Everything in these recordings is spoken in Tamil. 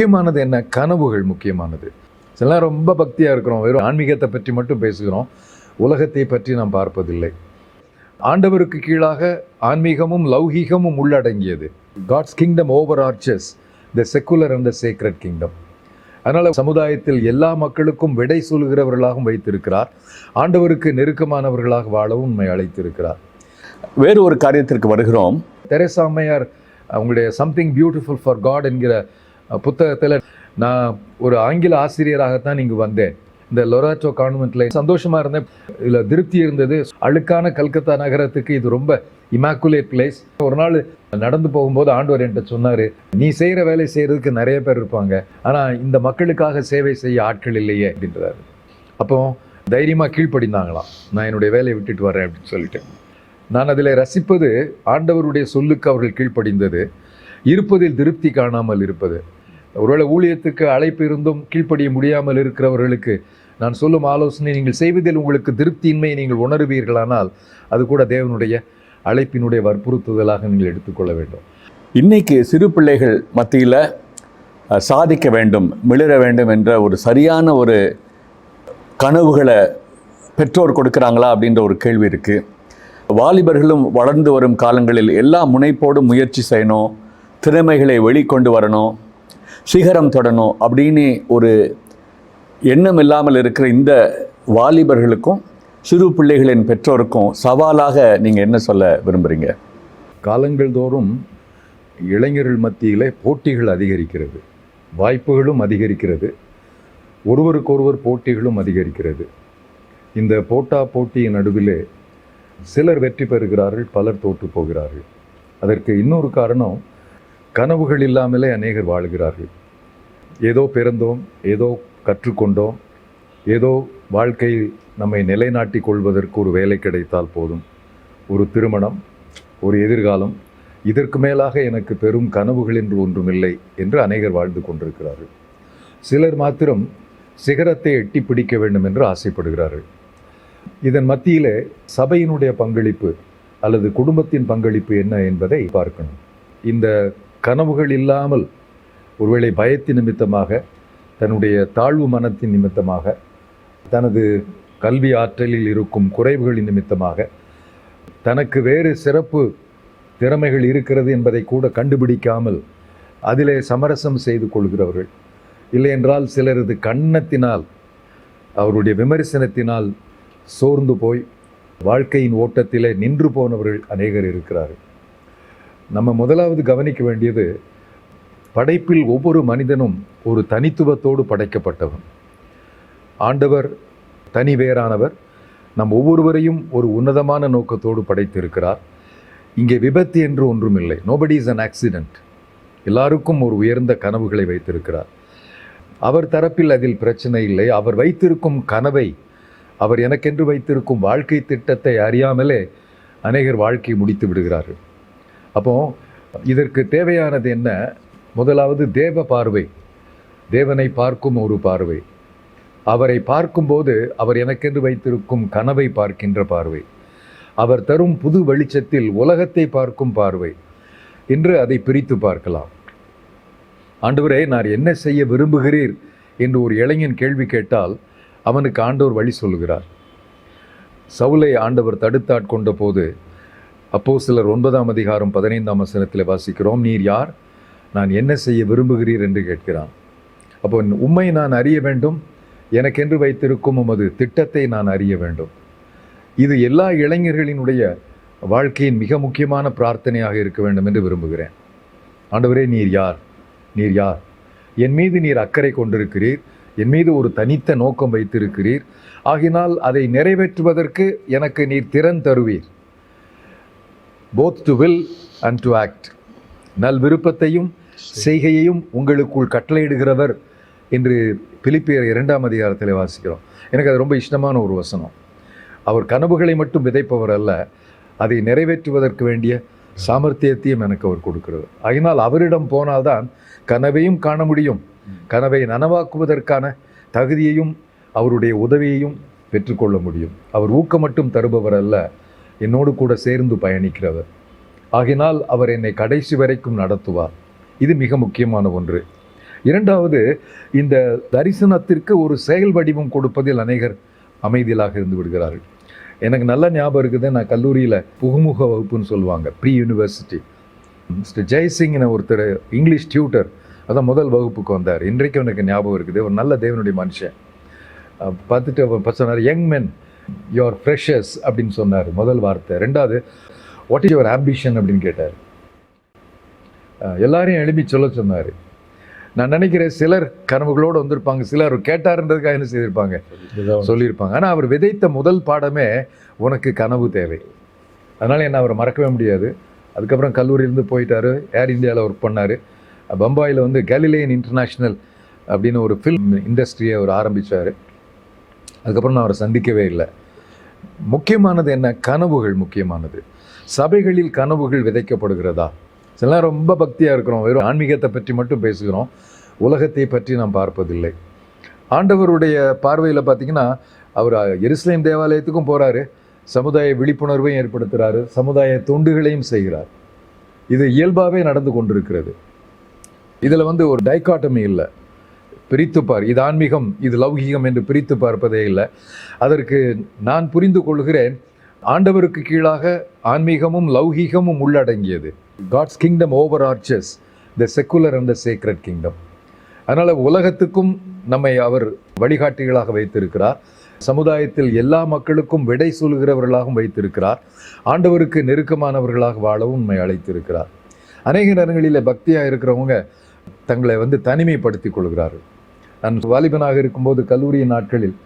முக்கியமானது என்ன? கனவுகள் முக்கியமானது. சிலர் ரொம்ப பக்தியாக இருக்கிறோம். வெறும் ஆன்மீகத்தை பற்றி மட்டும் பேசுகிறோம். உலகத்தை பற்றி நாம் பார்ப்பதில்லை. ஆண்டவருக்கு கீழாக ஆன்மீகமும் லௌகீகமும் உள்ளடங்கியது. God's kingdom overarches the secular and the sacred kingdom அதனால் சமுதாயத்தில் எல்லா மக்களுக்கும் விடை சொல்கிறவர்களாகவும் வைத்திருக்கிறார். ஆண்டவருக்கு நெருக்கமானவர்களாக வாழவும் உண்மை அழைத்திருக்கிறார். வேறு ஒரு காரியத்திற்கு வருகிறோம். தெரேசா அம்மையார் அவங்களுடைய சம்திங் பியூட்டிஃபுல் ஃபார் காட் என்கிற புத்தகத்தில் நான் ஒரு ஆங்கில ஆசிரியராகத்தான் இங்கு வந்தேன். இந்த லொராட்டோ கான்வென்ட்ல சந்தோஷமாக இருந்தேன். இதில் திருப்தி இருந்தது. அழுக்கான கல்கத்தா நகரத்துக்கு இது ரொம்ப இமாக்குலேட் பிளேஸ். ஒரு நாள் நடந்து போகும்போது ஆண்டவர் என்கிட்ட சொன்னார் நீ செய்கிற வேலை செய்கிறதுக்கு நிறைய பேர் இருப்பாங்க. ஆனால் இந்த மக்களுக்காக சேவை செய்ய ஆட்கள் இல்லையே அப்படின்றாரு. அப்போ தைரியமாக கீழ்ப்படிந்தாங்களாம். நான் என்னுடைய வேலையை விட்டுட்டு வரேன் அப்படின்னு சொல்லிட்டு. நான் அதில் ரசிப்பது ஆண்டவருடைய சொல்லுக்கு அவர்கள் கீழ்ப்படிந்தது. இருப்பதில் திருப்தி காணாமல் இருப்பது. ஒருவேளை ஊழியத்துக்கு அழைப்பு இருந்தும் கீழ்ப்படிய முடியாமல் இருக்கிறவர்களுக்கு நான் சொல்லும் ஆலோசனை நீங்கள் செய்வதில் உங்களுக்கு திருப்தியின்மையை நீங்கள் உணருவீர்களானால் அது கூட தேவனுடைய அழைப்பினுடைய வற்புறுத்துதலாக நீங்கள் எடுத்துக்கொள்ள வேண்டும். இன்றைக்கு சிறு பிள்ளைகள் மத்தியில் சாதிக்க வேண்டும் மிளிர வேண்டும் என்ற ஒரு சரியான ஒரு கனவுகளை பெற்றோர் கொடுக்குறாங்களா அப்படின்ற ஒரு கேள்வி இருக்குது வாலிபர்களும் வளர்ந்து வரும் காலங்களில் எல்லா முனைப்போடும் முயற்சி செய்யணும் திறமைகளை வெளிக்கொண்டு வரணும் சிகரம் தொடணும் அப்படின்னு ஒரு எண்ணம் இல்லாமல் இருக்கிற இந்த வாலிபர்களுக்கும் சிறு பிள்ளைகளின் பெற்றோருக்கும் சவாலாக நீங்கள் என்ன சொல்ல விரும்புகிறீங்க காலங்கள் தோறும் இளைஞர்கள் மத்தியிலே போட்டிகள் அதிகரிக்கிறது. வாய்ப்புகளும் அதிகரிக்கிறது. ஒருவருக்கொருவர் போட்டிகளும் அதிகரிக்கிறது. இந்த போட்டா போட்டியின் நடுவிலே சிலர் வெற்றி பெறுகிறார்கள் பலர் தோற்று போகிறார்கள். அதற்கு இன்னொரு காரணம் கனவுகள் இல்லாமலே அநேகர் வாழ்கிறார்கள். ஏதோ பிறந்தோம் ஏதோ கற்றுக்கொண்டோம் ஏதோ வாழ்க்கையில் நம்மை நிலைநாட்டி கொள்வதற்கு ஒரு வேலை கிடைத்தால் போதும். ஒரு திருமணம் ஒரு எதிர்காலம் இதற்கு மேலாக எனக்கு பெரும் கனவுகள் என்று ஒன்றுமில்லை என்று அநேகர் வாழ்ந்து கொண்டிருக்கிறார்கள். சிலர் மாத்திரம் சிகரத்தை எட்டி பிடிக்க வேண்டும் என்று ஆசைப்படுகிறார்கள். இதன் மத்தியில் சபையினுடைய பங்களிப்பு அல்லது குடும்பத்தின் பங்களிப்பு என்ன என்பதை பார்க்கணும். இந்த கனவுகள் இல்லாமல் ஒருவேளை பயத்தின் நிமித்தமாக தன்னுடைய தாழ்வு மனத்தின் நிமித்தமாக தனது கல்வி ஆற்றலில் இருக்கும் குறைவுகளின் நிமித்தமாக தனக்கு வேறு சிறப்பு திறமைகள் இருக்கிறது என்பதை கூட கண்டுபிடிக்காமல் அதிலே சமரசம் செய்து கொள்கிறவர்கள். இல்லை என்றால் சிலரது கண்ணத்தினால் அவருடைய விமர்சனத்தினால் சோர்ந்து போய் வாழ்க்கையின் ஓட்டத்திலே நின்று போனவர்கள் அநேகர் இருக்கிறார்கள். நம்ம முதலாவது கவனிக்க வேண்டியது படைப்பில் ஒவ்வொரு மனிதனும் ஒரு தனித்துவத்தோடு படைக்கப்பட்டவன். ஆண்டவர் தனி வேறானவர். நம் ஒவ்வொருவரையும் ஒரு உன்னதமான நோக்கத்தோடு படைத்திருக்கிறார். இங்கே விபத்து என்று ஒன்றுமில்லை. நோபடி இஸ் அன் ஆக்சிடெண்ட் எல்லாருக்கும் ஒரு உயர்ந்த கனவுகளை வைத்திருக்கிறார். அவர் தரப்பில் அதில் பிரச்சனை இல்லை. அவர் வைத்திருக்கும் கனவை அவர் எனக்கென்று வைத்திருக்கும் வாழ்க்கை திட்டத்தை அறியாமலே அநேகர் வாழ்க்கை முடித்து விடுகிறார்கள். அப்போது இதற்கு தேவையானது என்ன? முதலாவது தேவ பார்வை. தேவனை பார்க்கும் ஒரு பார்வை. அவரை பார்க்கும்போது அவர் எனக்கென்று வைத்திருக்கும் கனவை பார்க்கின்ற பார்வை. அவர் தரும் புது வெளிச்சத்தில் உலகத்தை பார்க்கும் பார்வை. என்று அதை பிரித்து பார்க்கலாம். ஆண்டவரே நான் என்ன செய்ய விரும்புகிறீர்? என்று ஒரு இளைஞன் கேள்வி கேட்டால் அவனுக்கு ஆண்டவர் வழி சொல்லுகிறார். சவுலை ஆண்டவர் தடுத்தாட்கொண்ட போது அப்போ சிலர் ஒன்பதாம் அதிகாரம் பதினைந்தாம் வசனத்தில் வாசிக்கிறோம். நீர் யார்? நான் என்ன செய்ய விரும்புகிறீர்? என்று கேட்கிறான். அப்போ உண்மை நான் அறிய வேண்டும். எனக்கென்று வைத்திருக்கும் உமது திட்டத்தை நான் அறிய வேண்டும். இது எல்லா இளைஞர்களினுடைய வாழ்க்கையின் மிக முக்கியமான பிரார்த்தனையாக இருக்க வேண்டும் என்று விரும்புகிறேன். ஆண்டவரே நீர் யார்? நீர் யார்? என் மீது நீர் அக்கறை கொண்டிருக்கிறீர். என் மீது ஒரு தனித்த நோக்கம் வைத்திருக்கிறீர். ஆகினால் அதை நிறைவேற்றுவதற்கு எனக்கு நீர் திறன் தருவீர். Both to will and to act நல் விருப்பத்தையும் செய்கையையும் உங்களுக்குள் கட்டளையிடுகிறவர் என்று பிலிப்பியர் இரண்டாம் அதிகாரத்தில் வாசிக்கிறோம். எனக்கு அது ரொம்ப இஷ்டமான ஒரு வசனம். அவர் கனவுகளை மட்டும் விதைப்பவர் அல்ல அதை நிறைவேற்றுவதற்கு வேண்டிய சாமர்த்தியத்தையும் எனக்கு அவர் கொடுக்கிறது. அதனால் அவரிடம் போனால்தான் கனவையும் காண முடியும். கனவை நனவாக்குவதற்கான தகுதியையும் அவருடைய உதவியையும் பெற்றுக்கொள்ள முடியும். அவர் ஊக்கம் மட்டும் தருபவர் அல்ல என்னோடு கூட சேர்ந்து பயணிக்கிறவர். ஆகினால் அவர் என்னை கடைசி வரைக்கும் நடத்துவார். இது மிக முக்கியமான ஒன்று. இரண்டாவது இந்த தரிசனத்திற்கு ஒரு செயல் வடிவம் கொடுப்பதில் அநேகர் அமைதியாக இருந்து விடுகிறார்கள். எனக்கு நல்ல ஞாபகம் இருக்குது. நான் கல்லூரியில் புகுமுக வகுப்புன்னு சொல்லுவாங்க. ப்ரீ யூனிவர்சிட்டி மிஸ்டர் ஜெய்சிங்னு ஒருத்தர் இங்கிலீஷ் டியூட்டர் அதான் முதல் வகுப்புக்கு வந்தார். இன்றைக்கும் எனக்கு ஞாபகம் இருக்குது. ஒரு நல்ல தேவனுடைய மனுஷன். பார்த்துட்டு அவர் சொன்னார் யங் மென் யுவர் ஃப்ரெஷர்ஸ் அப்படின்னு சொன்னார். முதல் வார்த்தை. ரெண்டாவது வாட் இஸ் யுவர் ஆம்பிஷன் அப்படின்னு கேட்டார். எல்லாரையும் எழுப்பி சொல்ல சொன்னார். நான் நினைக்கிறேன் சிலர் கனவுகளோடு வந்திருப்பாங்க. சிலர் கேட்டாருன்றதுக்காக என்ன செய்திருப்பாங்க? சொல்லியிருப்பாங்க. ஆனால் அவர் விதைத்த முதல் பாடமே உனக்கு கனவு தேவை. அதனால் என்ன அவரை மறக்கவே முடியாது. அதுக்கப்புறம் கல்லூரியிலேருந்து போயிட்டாரு. ஏர் இந்தியாவில் ஒர்க் பண்ணார். பம்பாயில் வந்து கேலிலேயன் இன்டர்நேஷ்னல் அப்படின்னு ஒரு ஃபில்ம் இண்டஸ்ட்ரியை அவர் ஆரம்பித்தார் அதுக்கப்புறம் நான் அவரை சந்திக்கவே இல்லை. முக்கியமானது என்ன? கனவுகள் முக்கியமானது. சபைகளில் கனவுகள் விதைக்கப்படுகிறதா? சில நேரம் ரொம்ப பக்தியாக இருக்கிறோம். வெறும் ஆன்மீகத்தை பற்றி மட்டும் பேசுகிறோம். உலகத்தை பற்றி நாம் பார்ப்பதில்லை. ஆண்டவருடைய பார்வையில் பார்த்திங்கன்னா அவர் எருசலேம் தேவாலயத்துக்கும் போகிறாரு சமுதாய விழிப்புணர்வையும் ஏற்படுத்துகிறாரு சமுதாய தொண்டுகளையும் செய்கிறார். இது இயல்பாகவே நடந்து கொண்டிருக்கிறது. இதில் வந்து ஒரு டைக்காட்டமி இல்லை. பிரித்துப்பார். இது ஆன்மீகம் இது லௌகீகம் என்று பிரித்து பார்ப்பதே இல்லை. அதற்கு நான் புரிந்து கொள்கிறேன் ஆண்டவருக்கு கீழாக ஆன்மீகமும் லௌகீகமும் உள்ளடங்கியது. God's kingdom overarches the secular and the sacred kingdom அதனால் உலகத்துக்கும் நம்மை அவர் வழிகாட்டிகளாக வைத்திருக்கிறார். சமுதாயத்தில் எல்லா மக்களுக்கும் விடை சொல்கிறவர்களாகவும் வைத்திருக்கிறார். ஆண்டவருக்கு நெருக்கமானவர்களாக வாழவும் நம்மை அழைத்திருக்கிறார். அநேக நேரங்களில் பக்தியாக இருக்கிறவங்க தங்களை வந்து தனிமைப்படுத்திக் கொள்கிறார்கள். நான் வாலிபனாக இருக்கும்போது கல்லூரியின் நாட்களில்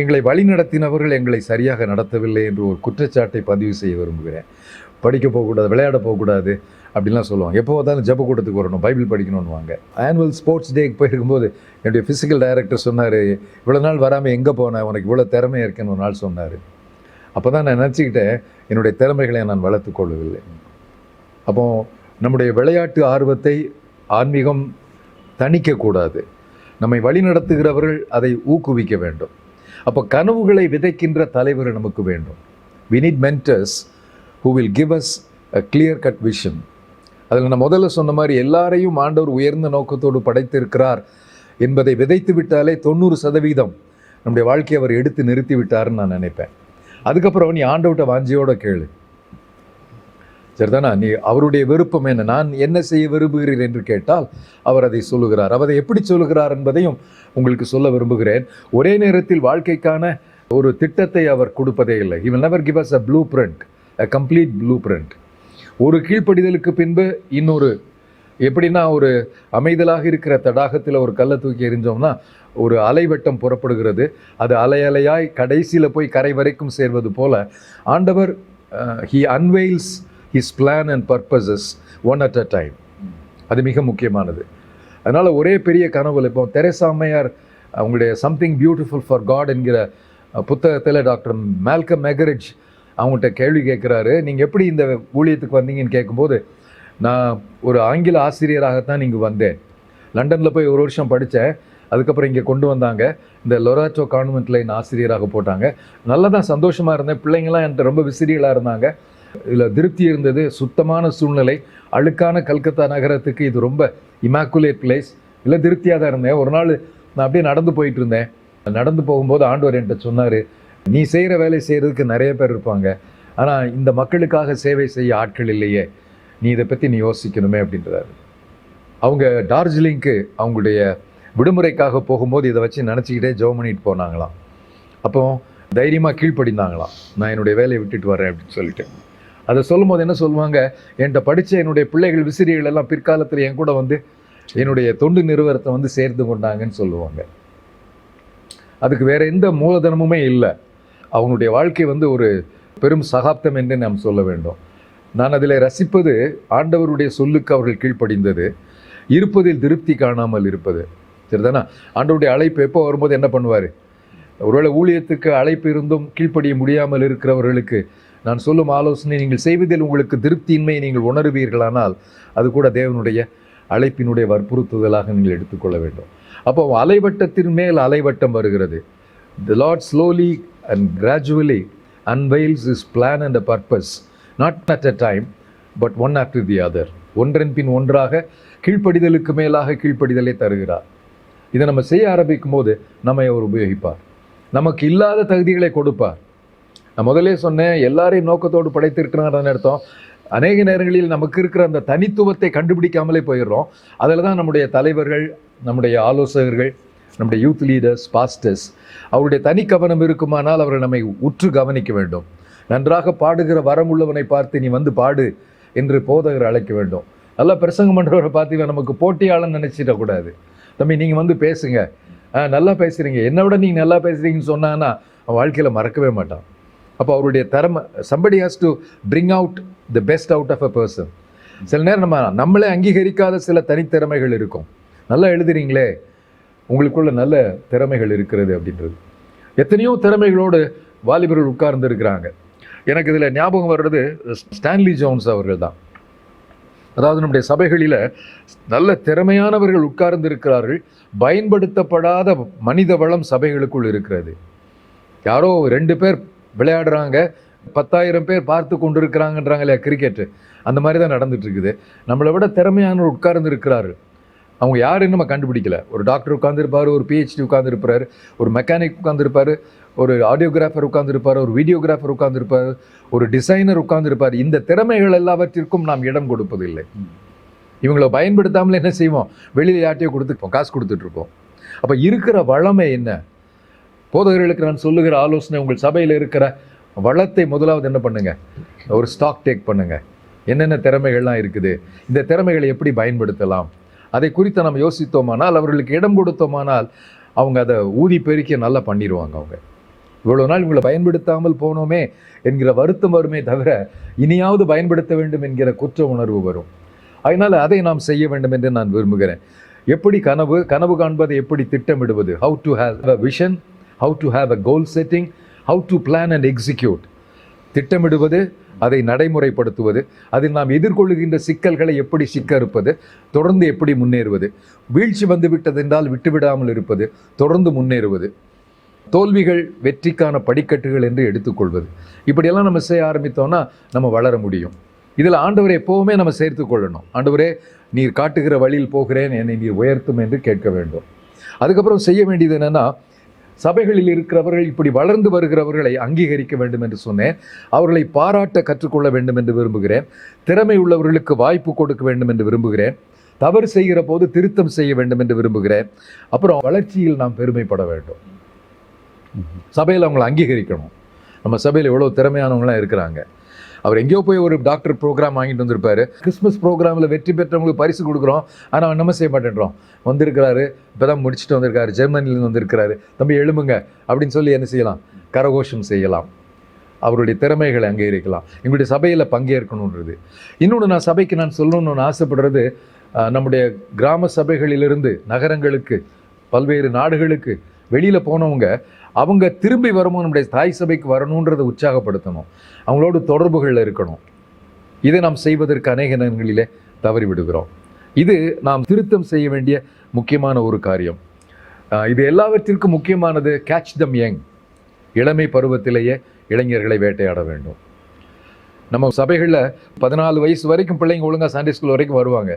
எங்களை வழிநடத்தினவர்கள் எங்களை சரியாக நடத்தவில்லை என்று ஒரு குற்றச்சாட்டை பதிவு செய்ய விரும்புகிறேன். படிக்க போகக்கூடாது விளையாட போகக்கூடாது அப்படிலாம் சொல்லுவாங்க. எப்போ பார்த்தாலும் ஜெப கூட்டத்துக்கு வரணும் பைபிள் படிக்கணும்னு வாங்க ஆனுவல் ஸ்போர்ட்ஸ் டேக்கு போயிருக்கும்போது என்னுடைய ஃபிசிக்கல் டைரக்டர் சொன்னார் இவ்வளோ நாள் வராமல் எங்கே போனேன் உனக்கு இவ்வளோ திறமை இருக்குன்னு ஒரு நாள் சொன்னார். அப்போ தான் நான் நினச்சிக்கிட்டேன் என்னுடைய திறமைகளை நான் வளர்த்து கொள்ளவில்லை. நம்முடைய விளையாட்டு ஆர்வத்தை ஆன்மீகம் தணிக்கக்கூடாது. நம்மை வழிநடத்துகிறவர்கள் அதை ஊக்குவிக்க வேண்டும். அப்போ கனவுகளை விதைக்கின்ற தலைவர் நமக்கு வேண்டும். We need mentors who will give us a clear cut vision அதில் நான் முதல்ல சொன்ன மாதிரி எல்லாரையும் ஆண்டவர் உயர்ந்த நோக்கத்தோடு படைத்திருக்கிறார் என்பதை விதைத்து விட்டாலே தொண்ணூறு சதவீதம் நம்முடைய வாழ்க்கையை அவர் எடுத்து நிறுத்தி விட்டாருன்னு நான் நினைப்பேன். அதுக்கப்புறம் நீ ஆண்டவட்ட வாஞ்சியோட கேளு. சரிதானா? நீ அவருடைய விருப்பம் என்ன? நான் என்ன செய்ய விரும்புகிறீர் என்று கேட்டால் அவர் அதை சொல்லுகிறார். அவர் அதை எப்படி சொல்லுகிறார் என்பதையும் உங்களுக்கு சொல்ல விரும்புகிறேன். ஒரே நேரத்தில் வாழ்க்கைக்கான ஒரு திட்டத்தை அவர் கொடுப்பதே இல்லை. இவன் never give us a blueprint a complete blueprint ஒரு கீழ்ப்படிதலுக்கு பின்பு இன்னொரு எப்படின்னா ஒரு அமைதலாக இருக்கிற தடாகத்தில் ஒரு கல்லை தூக்கி எறிஞ்சோம்னா ஒரு அலைவட்டம் புறப்படுகிறது. அது அலை அலையாய் கடைசியில் போய் கரை வரைக்கும் சேர்வது போல. ஆண்டவர் he unveils his plan and purposes one at a time அது மிக முக்கியமானது. அதனால் ஒரே பெரிய கனவுல இப்போ தெரசாமையார் அவங்களுடைய சம்திங் பியூட்டிஃபுல் ஃபார் காட் என்கிற புத்தகத்தில் டாக்டர் மேல்கம் மெகரிஜ் அவங்கள்ட்ட கேள்வி கேட்குறாரு. நீங்கள் எப்படி இந்த ஊழியத்துக்கு வந்தீங்கன்னு கேட்கும்போது நான் ஒரு ஆங்கில ஆசிரியராகத்தான் இங்கே வந்தேன். லண்டனில் போய் ஒரு வருஷம் படித்தேன். அதுக்கப்புறம் இங்கே கொண்டு வந்தாங்க. இந்த லொராட்டோ கான்வென்ட்டில் ஆசிரியராக போட்டாங்க. நல்லா தான் சந்தோஷமாக இருந்தேன். பிள்ளைங்களாம் என்கிட்ட ரொம்ப விசிறிகளாக இருந்தாங்க. இதில் திருப்தி இருந்தது. சுத்தமான சூழ்நிலை. அழுக்கான கல்கத்தா நகரத்துக்கு இது ரொம்ப இமாக்குலேட் பிளேஸ் இல்லை திருப்தியாக தான் இருந்தேன். ஒரு நாள் நான் அப்படியே நடந்து போயிட்டு இருந்தேன். நடந்து போகும்போது ஆண்டவர் என்கிட்ட சொன்னார் நீ செய்கிற வேலை செய்கிறதுக்கு நிறைய பேர் இருப்பாங்க. ஆனால் இந்த மக்களுக்காக சேவை செய்ய ஆட்கள் இல்லையே. நீ இதை பற்றி நீ யோசிக்கணுமே அப்படின்றாரு. அவங்க டார்ஜிலிங்க்கு அவங்களுடைய விடுமுறைக்காக போகும்போது இதை வச்சு நினச்சிக்கிட்டே ஜோ பண்ணிட்டு போனாங்களாம். அப்போ தைரியமாக கீழ்ப்படிந்தாங்களாம். நான் என்னுடைய வேலையை விட்டுட்டு வரேன் அப்படின்னு சொல்லிட்டு. அதை சொல்லும்போது என்ன சொல்லுவாங்க? என்கிட்ட படித்த என்னுடைய பிள்ளைகள் விசிறிகள் எல்லாம் பிற்காலத்தில் என் கூட வந்து என்னுடைய தொண்டு நிறுவனத்தை வந்து சேர்ந்து கொண்டாங்கன்னு சொல்லுவாங்க. அதுக்கு வேற எந்த மூலதனமுமே இல்லை. அவங்களுடைய வாழ்க்கை வந்து ஒரு பெரும் சகாப்தம் என்று நாம் சொல்ல வேண்டும். நான் அதில் ரசிப்பது ஆண்டவருடைய சொல்லுக்கு அவர்கள் கீழ்ப்படிந்தது. இருப்பதில் திருப்தி காணாமல் இருப்பது. சரிதானா? ஆண்டவருடைய அழைப்பு எப்போ வரும்போது என்ன பண்ணுவார்? ஒருவேளை ஊழியத்துக்கு அழைப்பு இருந்தும் கீழ்ப்படிய முடியாமல் இருக்கிறவர்களுக்கு நான் சொல்லும் ஆலோசனை நீங்கள் செய்வதில் உங்களுக்கு திருப்தியின்மையை நீங்கள் உணருவீர்களானால் அது கூட தேவனுடைய அழைப்பினுடைய வற்புறுத்துதலாக நீங்கள் எடுத்துக்கொள்ள வேண்டும். அப்போ அலைவட்டத்தின் மேல் அலைவட்டம் வருகிறது. The Lord slowly and gradually unveils his plan and purpose not at a time but one after the other ஒன்றன் பின் ஒன்றாக கீழ்ப்படிதலுக்கு மேலாக கீழ்ப்படிதலை தருகிறார். இதை நம்ம செய்ய ஆரம்பிக்கும் போது நம்மை அவர் உபயோகிப்பார். நமக்கு இல்லாத தகுதிகளை கொடுப்பார். நான் முதலே சொன்னேன் எல்லாரையும் நோக்கத்தோடு படைத்திருக்கிறான்னு அர்த்தம். அநேக நேரங்களில் நமக்கு இருக்கிற அந்த தனித்துவத்தை கண்டுபிடிக்காமலே போயிடுறோம். அதில் தான் நம்முடைய தலைவர்கள் நம்முடைய ஆலோசகர்கள் நம்முடைய யூத் லீடர்ஸ் பாஸ்டர்ஸ் அவருடைய தனி கவனம் இருக்குமானால் அவர்கள் நம்மை உற்று கவனிக்க வேண்டும். நன்றாக பாடுகிற வரம் உள்ளவனை பார்த்து நீ வந்து பாடு என்று போதகர் அழைக்க வேண்டும். நல்லா பிரசங்கம் பண்ணுறவரை பார்த்து நமக்கு போட்டியாளன்னு நினச்சிடக்கூடாது தம்பி நீங்கள் வந்து பேசுங்க. ஆ நல்லா பேசுகிறீங்க என்னை விட நீங்கள் நல்லா பேசுகிறீங்கன்னு சொன்னான்னா அவன் வாழ்க்கையில் மறக்கவே மாட்டான். அப்போ அவருடைய திறமை somebody has to bring out the best out of a person சில நேரம் நம்ம நம்மளே அங்கீகரிக்காத சில தனித்திறமைகள் இருக்கும். நல்லா எழுதுறீங்களே உங்களுக்குள்ள நல்ல திறமைகள் இருக்கிறது அப்படின்றது. எத்தனையோ திறமைகளோடு வாலிபர்கள் உட்கார்ந்து இருக்கிறாங்க எனக்கு இதில் ஞாபகம் வர்றது ஸ்டான்லி ஜோன்ஸ் அவர்கள் தான். அதாவது நம்முடைய சபைகளில் நல்ல திறமையானவர்கள் உட்கார்ந்து இருக்கிறார்கள் பயன்படுத்தப்படாத மனித வளம் சபைகளுக்குள் இருக்கிறது. யாரோ ரெண்டு பேர் விளையாடுறாங்க. பத்தாயிரம் பேர் பார்த்து கொண்டிருக்கிறாங்கன்றாங்க இல்லையா கிரிக்கெட்டு அந்த மாதிரி தான் நடந்துட்டுருக்குது. நம்மளை விட திறமையானவர் உட்கார்ந்து இருக்கிறாரு அவங்க யாருன்னு நம்ம கண்டுபிடிக்கல. ஒரு டாக்டர் உட்காந்துருப்பாரு ஒரு பிஹெச்டி உட்காந்துருப்பாரு ஒரு மெக்கானிக் உட்காந்துருப்பாரு ஒரு ஆடியோகிராஃபர் உட்காந்துருப்பார் ஒரு வீடியோகிராஃபர் உட்காந்துருப்பாரு ஒரு டிசைனர் உட்காந்துருப்பாரு இந்த திறமைகள் எல்லாவற்றிற்கும் நாம் இடம் கொடுப்பதில்லை. இவங்களை பயன்படுத்தாமல் என்ன செய்வோம்? வெளியில் யார்ட்டையோ கொடுத்துருப்போம் காசு கொடுத்துட்ருப்போம் அப்போ இருக்கிற வளமை என்ன? போதகர்களுக்கு நான் சொல்லுகிற ஆலோசனை உங்கள் சபையில் இருக்கிற வளத்தை முதலாவது என்ன பண்ணுங்க? ஒரு ஸ்டாக் டேக் பண்ணுங்க. என்னென்ன திறமைகள்லாம் இருக்குது? இந்த திறமைகளை எப்படி பயன்படுத்தலாம்? அதை குறித்து நம்ம யோசித்தோமானால் அவர்களுக்கு இடம் கொடுத்தோமானால் அவங்க அதை ஊதி பெருக்கி நல்லா பண்ணிடுவாங்க அவங்க. இவ்வளோ நாள் இவங்களை பயன்படுத்தாமல் போனோமே என்கிற வருத்தம் வருமே தவிர இனியாவது பயன்படுத்த வேண்டும் என்கிற குற்ற உணர்வு வரும். அதனால் அதை நாம் செய்ய வேண்டும் என்று நான் விரும்புகிறேன். எப்படி கனவு கனவு காண்பதை எப்படி திட்டமிடுவது? How to have a vision how to have a goal setting how to plan and execute திட்டமிடுவது அதை நடைமுறைப்படுத்துவது அதில் நாம் எதிர்கொள்ளுகின்ற சிக்கல்களை எப்படி சிக்கறுப்பது தொடர்ந்து எப்படி முன்னேறுவது வீழ்ச்சி வந்து விட்டதென்றால் விட்டுவிடாமல் இருப்பது தொடர்ந்து முன்னேறுவது தோல்விகள் வெற்றிக்கான படிக்கட்டுகள் என்று எடுத்துக்கொள்வது. இப்படியெல்லாம் நம்ம செய்ய ஆரம்பித்தோம்னா நம்ம வளர முடியும். இதில் ஆண்டவரை எப்போவுமே நம்ம சேர்த்து கொள்ளணும். ஆண்டவரே நீர் காட்டுகிற வழியில் போகிறேன் என்னை நீர் உயர்த்தும் என்று கேட்க வேண்டும். அதுக்கப்புறம் செய்ய வேண்டியது என்னென்னா சபைகளில் இருக்கிறவர்கள் இப்படி வளர்ந்து வருகிறவர்களை அங்கீகரிக்க வேண்டும் என்று சொன்னேன். அவர்களை பாராட்ட கற்றுக்கொள்ள வேண்டும் என்று விரும்புகிறேன். திறமை உள்ளவர்களுக்கு வாய்ப்பு கொடுக்க வேண்டும் என்று விரும்புகிறேன். தவறு செய்கிற போது திருத்தம் செய்ய வேண்டும் என்று விரும்புகிறேன். அப்புறம் வளர்ச்சியில் நாம் பெருமைப்பட வேண்டும். சபையில் அவங்களை அங்கீகரிக்கணும். நம்ம சபையில் எவ்வளோ திறமையானவங்களாம் இருக்கிறாங்க. அவர் எங்கேயோ போய் ஒரு டாக்டர் ப்ரோக்ராம் வாங்கிட்டு வந்திருப்பாரு. கிறிஸ்மஸ் ப்ரோக்ராமில் வெற்றி பெற்றவங்களுக்கு பரிசு கொடுக்குறோம். ஆனால் அவன் நம்ம செய்ய மாட்டேன்றோம். வந்திருக்கிறாரு இப்போ தான் முடிச்சுட்டு வந்திருக்காரு ஜெர்மனிலேருந்து வந்திருக்கிறாரு. தம்பி எழும்புங்க. அப்படின்னு சொல்லி என்ன செய்யலாம்? கரகோஷம் செய்யலாம். அவருடைய திறமைகளை அங்கீகரிக்கலாம். எங்களுடைய சபையில் பங்கேற்கணுன்றது இன்னொன்று நான் சபைக்கு நான் சொல்லணும்னு ஆசைப்படுறது நம்முடைய கிராம சபைகளிலிருந்து நகரங்களுக்கு பல்வேறு நாடுகளுக்கு வெளியில் போனவங்க அவங்க திரும்பி வரும்போது நம்முடைய தாய் சபைக்கு வரணுன்றதை உற்சாகப்படுத்தணும். அவங்களோடு தொடர்புகளில் இருக்கணும். இதை நாம் செய்வதற்கு அநேக நேரங்களிலே தவறி விடுகிறோம். இது நாம் திருத்தம் செய்ய வேண்டிய முக்கியமான ஒரு காரியம். இது எல்லாவற்றிற்கும் முக்கியமானது கேட்ச் தம் யங் இளமை பருவத்திலேயே இளைஞர்களை வேட்டையாட வேண்டும். நம்ம சபைகளில் பதினாலு வயசு வரைக்கும் பிள்ளைங்க ஒழுங்காக சண்டே ஸ்கூல் வரைக்கும் வருவாங்க.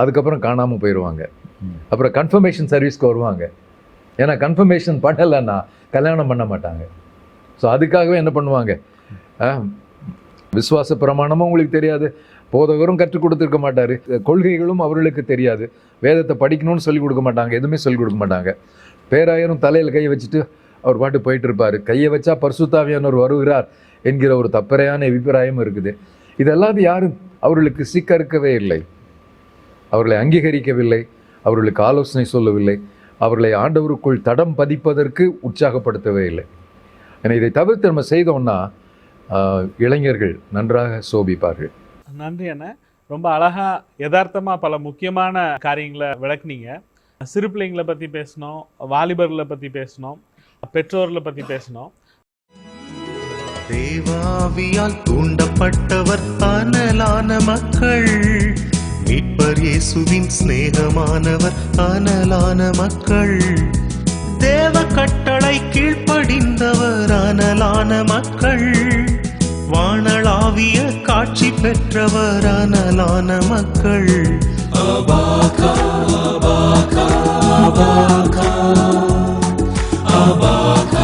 அதுக்கப்புறம் காணாமல் போயிடுவாங்க அப்புறம் கன்ஃபர்மேஷன் சர்வீஸ்க்கு வருவாங்க. ஏன்னா கன்ஃபர்மேஷன் பண்ணலைன்னா கல்யாணம் பண்ண மாட்டாங்க. ஸோ அதுக்காகவே என்ன பண்ணுவாங்க? அஹ், விசுவாச பிரமாணமும் உங்களுக்கு தெரியாது. போதகரும் கற்றுக் கொடுத்துருக்க மாட்டார். கொள்கைகளும் அவர்களுக்கு தெரியாது. வேதத்தை படிக்கணும்னு சொல்லிக் கொடுக்க மாட்டாங்க. எதுவுமே சொல்லிக் கொடுக்க மாட்டாங்க. பேராயரும் தலையில் கையை வச்சுட்டு அவர் பாட்டு போயிட்டு இருப்பார் கையை வச்சா பர்சுத்தாவியானவர் வருகிறார் என்கிற ஒரு தப்பறையான அபிப்பிராயம் இருக்குது. இதெல்லாம் யாரும் அவர்களுக்கு சிக்கறுக்கவே இல்லை. அவர்களை அங்கீகரிக்கவில்லை. அவர்களுக்கு ஆலோசனை சொல்லவில்லை. அவர்களை ஆண்டவருக்குள் தடம் பதிப்பதற்கு உற்சாகப்படுத்தவே இல்லை. ஏன்னா இதை தவிர்த்து நம்ம செய்தோம்னா இளைஞர்கள் நன்றாக சோபிப்பார்கள். நன்றி அண்ணா. ரொம்ப அழகா யதார்த்தமா பல முக்கியமான காரியங்களை விளக்குனீங்க. சிறு பிள்ளைங்களை பத்தி பேசணும் வாலிபர்களை பத்தி பேசணும் பெற்றோர்களை பத்தி பேசணும் தேவாவியால் தூண்டப்பட்டவர் அனலான மக்கள். மீட்பர் இயேசுவின் சிநேகமானவர் அனலான மக்கள். தேவ கட்டளை கீழ்ப்படிந்தவர் அனலான மக்கள். வானளாவிய காட்சி பெற்றவர் அனலான மக்கள். அபாகா அபாகா அபாகா அபாகா.